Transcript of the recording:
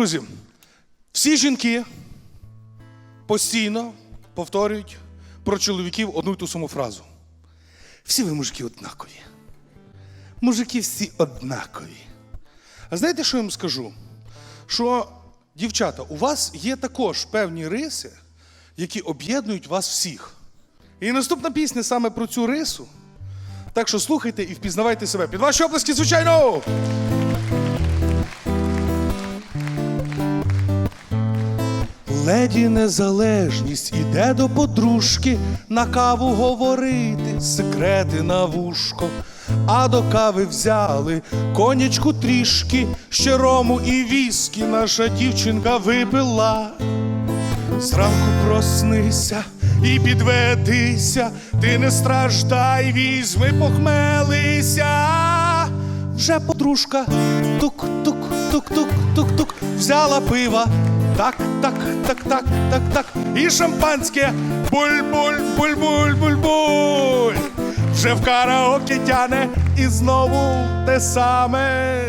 Друзі, всі жінки постійно повторюють про чоловіків одну й ту саму фразу. Всі ви мужики однакові. Мужики всі однакові. А знаєте, що я вам скажу? Що, дівчата, у вас є також певні риси, які об'єднують вас всіх. І наступна пісня саме про цю рису. Так що слухайте і впізнавайте себе. Під ваші оплески, звичайно! Леді незалежність іде до подружки на каву говорити, секрети на вушко. А до кави взяли конячку трішки, ще рому і віскі наша дівчинка випила. Зранку проснися і підведися, ти не страждай, візьми, похмелися. Вже подружка тук-тук-тук-тук-тук-тук взяла пива. Так, так, так, так, так, так. І шампанське буль-буль-буль-буль-буль-буль. Вже в караоке тяне і знову те саме.